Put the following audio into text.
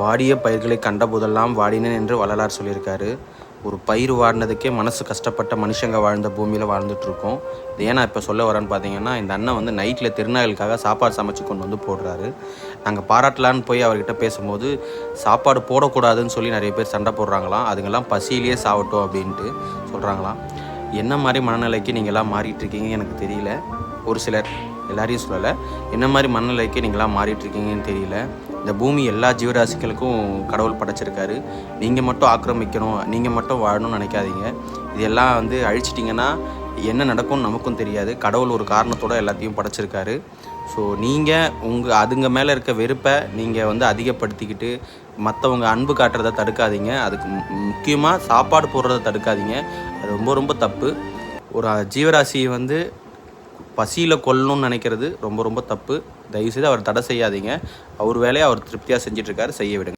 வாடிய பயிர்களை கண்ட போதெல்லாம் வாடினேன் என்று வள்ளலார் சொல்லியிருக்காரு. ஒரு பயிர் வாடினதுக்கே மனசு கஷ்டப்பட்ட மனுஷங்க வாழ்ந்த பூமியில் வாழ்ந்துட்டு இருக்கோம் இது ஏன்னா நான் இப்போ சொல்ல வரேன்னு பார்த்தீங்கன்னா இந்த அண்ணன் வந்து நைட்டில் திருநாளுக்காக சாப்பாடு சமைச்சு கொண்டு வந்து போடுறாரு. நாங்கள் பாராட்டலான்னு போய் அவர்கிட்ட பேசும்போது சாப்பாடு போடக்கூடாதுன்னு சொல்லி நிறைய பேர் சண்டை போடுறாங்களாம். அதுங்கெல்லாம் பசியிலேயே சாவட்டும் அப்படின்ட்டு சொல்கிறாங்களாம் என்ன மாதிரி மனநிலைக்கு நீங்கள்லாம் மாறிட்டு இருக்கீங்க எனக்கு தெரியல. ஒரு சிலர் எல்லாரையும் சொல்லலை. என்ன மாதிரி மனநிலைக்கு நீங்களாம் மாறிட்டுருக்கீங்கன்னு தெரியல. இந்த பூமி எல்லா ஜீவராசிகளுக்கும் கடவுள் படைச்சிருக்காரு. நீங்கள் மட்டும் ஆக்கிரமிக்கணும் நீங்கள் மட்டும் வாழணும்னு நினைக்காதீங்க. இதெல்லாம் வந்து அழிச்சிட்டிங்கன்னா என்ன நடக்கும்னு நமக்கும் தெரியாது. கடவுள் ஒரு காரணத்தோடு எல்லாத்தையும் படைச்சிருக்காரு. ஸோ நீங்கள் உங்கள் அதுங்க மேலே இருக்க வெறுப்பை நீங்கள் வந்து அதிகப்படுத்திக்கிட்டு மற்றவங்க அன்பு காட்டுறதை தடுக்காதீங்க. அதுக்கு முக்கியமாக சாப்பாடு போடுறத தடுக்காதீங்க. அது ரொம்ப ரொம்ப தப்பு. ஒரு ஜீவராசியை வந்து பசியில் கொல்லணும்னு நினைக்கிறது ரொம்ப ரொம்ப தப்பு. தயவுசெய்து அவர் தடை செய்யாதீங்க. அவர் வேலையை அவர் திருப்தியாக செஞ்சிட்ருக்காரு செய்ய விடுங்க.